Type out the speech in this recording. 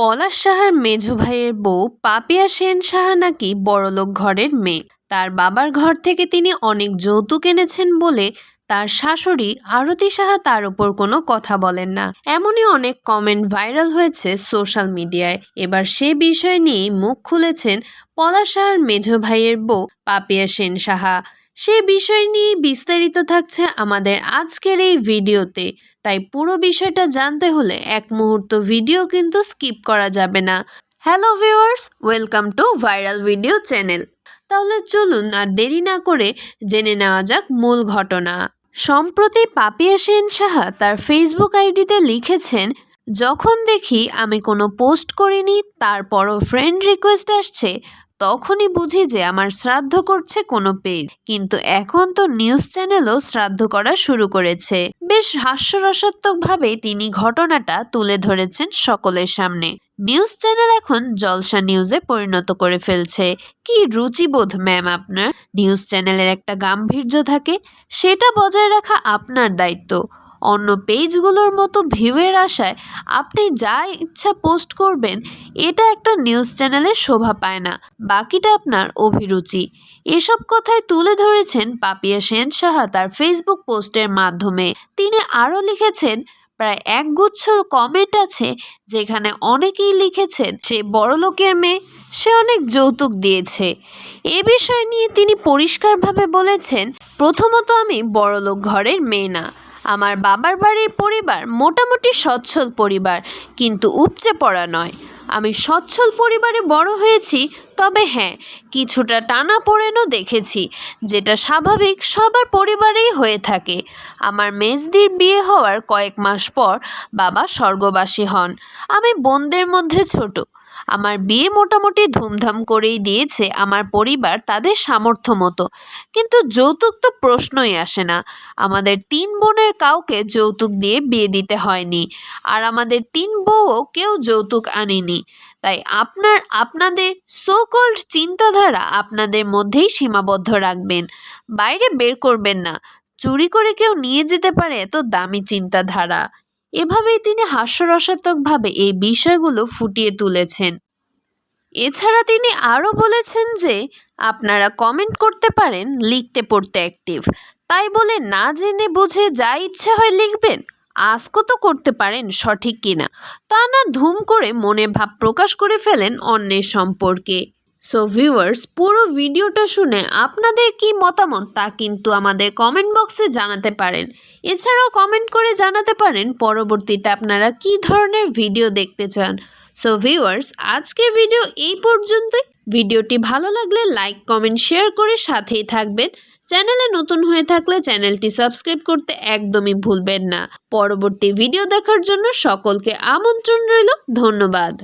পলাশ সাহার মেঝো ভাইয়ের বউ পাপিয়া সেন সাহা নাকি বড়লোক ঘরের মেয়ে। তার বাবার ঘর থেকে তিনি অনেক যৌতুক এনেছেন বলে তার শাশুড়ি আরতি সাহা তার উপর কোনো কথা বলেন না। এমনই অনেক কমেন্ট ভাইরাল হয়েছে সোশ্যাল মিডিয়ায় এবার সে বিষয় নিয়ে মুখ খুলেছেন পলাশ সাহার মেঝো ভাইয়ের বউ পাপিয়া সেন সাহা। সে বিষয় নিয়ে বিস্তারিত থাকছে আমাদের আজকের এই ভিডিওতে। তাই পুরো বিষয়টা জানতে হলে এক মুহূর্ত ভিডিও কিন্তু স্কিপ করা যাবে না। Hello viewers, welcome to viral video channel. তাহলে চলুন আর দেরি না করে জেনে নেওয়া যাক মূল ঘটনা। সম্প্রতি পাপিয়া সেন সাহা তার ফেসবুক আইডিতে লিখেছেন, যখন দেখি আমি কোনো পোস্ট করিনি, তারপরও ফ্রেন্ড রিকোয়েস্ট আসছে তখনই বুঝি যে আমার শ্রাদ্ধ করছে কোনো পেজ। কিন্তু এখন তো নিউজ চ্যানেলও শ্রাদ্ধ করা শুরু করেছে। বেশ হাস্যরসাত্মকভাবে তিনি ঘটনাটা তুলে ধরেছেন সকলের সামনে। নিউজ চ্যানেল এখন জলসা নিউজে পরিণত করে ফেলছে। কি রুচিবোধ, ম্যাম, আপনার? নিউজ চ্যানেলের একটা গাম্ভীর্য থাকে, সেটা বজায় রাখা আপনার দায়িত্ব। অন্য পেজগুলোর মতো ভিউয়ের আশায় আপনি যা ইচ্ছা পোস্ট করবেন, এটা একটা নিউজ চ্যানেলের শোভা পায় না। বাকিটা আপনার অভিরুচি। এসব কথাই তুলে ধরেছেন পাপিয়া সেন সাহা তার ফেসবুক পোস্টের মাধ্যমে। তিনি আরও লিখেছেন, প্রায় একগুচ্ছ কমেন্ট আছে যেখানে অনেকেই লিখেছেন, সে বড়লোকের মেয়ে, সে অনেক যৌতুক দিয়েছে। এ বিষয় নিয়ে তিনি পরিষ্কারভাবে বলেছেন, প্রথমত আমি বড়লোক ঘরের মেয়ে না। আমার বাবার বাড়ির পরিবার মোটামুটি সচ্ছল পরিবার, কিন্তু উপচে পড়া নয়। আমি সচ্ছল পরিবারে বড় হয়েছি তবে হ্যাঁ কিছুটা টানা পড়েনও দেখেছি, যেটা স্বাভাবিক সবার পরিবারেই হয়ে থাকে। আমার মেজদির বিয়ে হওয়ার কয়েক মাস পর বাবা স্বর্গবাসী হন। আমি বোনদের মধ্যে ছোট। আমার বিয়ে মোটামুটি ধুমধাম করেই দিয়েছে আমার পরিবার তাদের সামর্থ্য মতো। কিন্তু যৌতুক তো প্রশ্নই আসে না। আমাদের তিন বোনের কাউকে যৌতুক দিয়ে বিয়ে দিতে হয়নি। আর আমাদের তিন বউও কেউ যৌতুক আনেনি। তাই আপনার, আপনাদের সোকল্ড চিন্তাধারা আপনাদের মধ্যেই সীমাবদ্ধ রাখবেন। বাইরে বের করবেন না। চুরি করে কেউ নিয়ে যেতে পারে এত দামি চিন্তাধারা। এভাবেই তিনি হাস্যরসাত্মকভাবে এই বিষয়গুলো ফুটিয়ে তুলেছেন। এছাড়া তিনি আরও বলেছেন যে, আপনারা কমেন্ট করতে পারেন, লিখতে পড়তে অ্যাক্টিভ তাই বলে না জেনে বুঝে যা ইচ্ছে হয় লিখবেন। আজকও তো করতে পারেন সঠিক কিনা। তা না, ধুম করে মনে ভাব প্রকাশ করে ফেলেন অন্যের সম্পর্কে। সো ভিউয়ার্স পুরো ভিডিওটা শুনে আপনাদের কি মতামত তা কিন্তু আমাদের কমেন্ট বক্সে জানাতে পারেন। এছাড়াও কমেন্ট করে জানাতে পারেন পরবর্তীতে আপনারা কি ধরনের ভিডিও দেখতে চান। সো ভিউয়ার্স আজকের ভিডিও এই পর্যন্তই। ভিডিওটি ভালো লাগলে লাইক, কমেন্ট, শেয়ার করে সাথেই থাকবেন। চ্যানেলে নতুন হয়ে থাকলে চ্যানেলটি সাবস্ক্রাইব করতে একদমই ভুলবেন না। পরবর্তী ভিডিও দেখার জন্য সকলকে আমন্ত্রণ রইল। ধন্যবাদ।